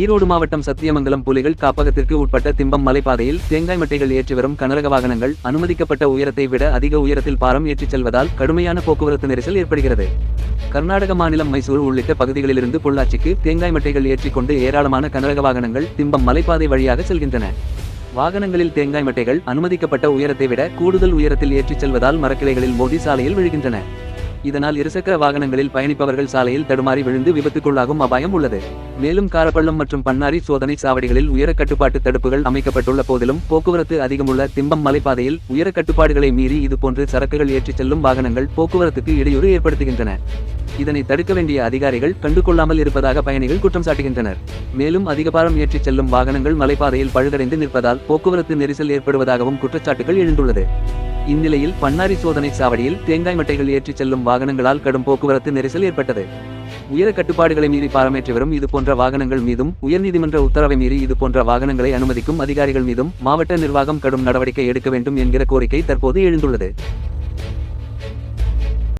ஈரோடு மாவட்டம் சத்தியமங்கலம் புலிகள் காப்பகத்திற்கு உட்பட்ட திம்பம் மலைப்பாதையில் தேங்காய் மட்டைகள் ஏற்றி வரும் கனரக வாகனங்கள் அனுமதிக்கப்பட்ட உயரத்தை விட அதிக உயரத்தில் பாரம் ஏற்றிச் செல்வதால் கடுமையான போக்குவரத்து நெரிசல் ஏற்படுகிறது. கர்நாடக மாநிலம் மைசூர் உள்ளிட்ட பகுதிகளிலிருந்து பொள்ளாச்சிக்கு தேங்காய் மட்டைகள் ஏற்றிக்கொண்டு ஏராளமான கனரக வாகனங்கள் திம்பம் மலைப்பாதை வழியாக செல்கின்றன. வாகனங்களில் தேங்காய் மட்டைகள் அனுமதிக்கப்பட்ட உயரத்தை விட கூடுதல் உயரத்தில் ஏற்றிச் செல்வதால் மரக்கிளைகளில் மோதி சாலையில் விழுகின்றன. இதனால் இருசக்கர வாகனங்களில் பயணிப்பவர்கள் சாலையில் தடுமாறி விழுந்து விபத்துக்குள்ளாகும் அபாயம் உள்ளது. மேலும் காரப்பள்ளம் மற்றும் பன்னாரி சோதனை சாவடிகளில் உயர கட்டுப்பாட்டு தடுப்புகள் அமைக்கப்பட்டுள்ள போதிலும் போக்குவரத்து அதிகமுள்ள திம்பம் மலைப்பாதையில் உயர கட்டுப்பாடுகளை மீறி இதுபோன்று சரக்குகள் ஏற்றிச் செல்லும் வாகனங்கள் போக்குவரத்துக்கு இடையூறு ஏற்படுத்துகின்றன. இதனை தடுக்க வேண்டிய அதிகாரிகள் கண்டுகொள்ளாமல் இருப்பதாக பயணிகள் குற்றம் சாட்டுகின்றனர். மேலும் அதிகபாரம் ஏற்றிச் செல்லும் வாகனங்கள் மலைப்பாதையில் பழுதடைந்து நிற்பதால் போக்குவரத்து நெரிசல் ஏற்படுவதாகவும் குற்றச்சாட்டுகள் எழுந்துள்ளது. இந்நிலையில் பன்னாரி சோதனை சாவடியில் தேங்காய் மட்டைகள் ஏற்றிச் செல்லும் வாகனங்களால் கடும் போக்குவரத்து நெரிசல் ஏற்பட்டது. உயர கட்டுப்பாடுகளை மீறி பாரமேற்றி வரும் இதுபோன்ற வாகனங்கள் மீதும் உயர்நீதிமன்ற உத்தரவை மீறி இதுபோன்ற வாகனங்களை அனுமதிக்கும் அதிகாரிகள் மீதும் மாவட்ட நிர்வாகம் கடும் நடவடிக்கை எடுக்க வேண்டும் என்கிற கோரிக்கை தற்போது எழுந்துள்ளது.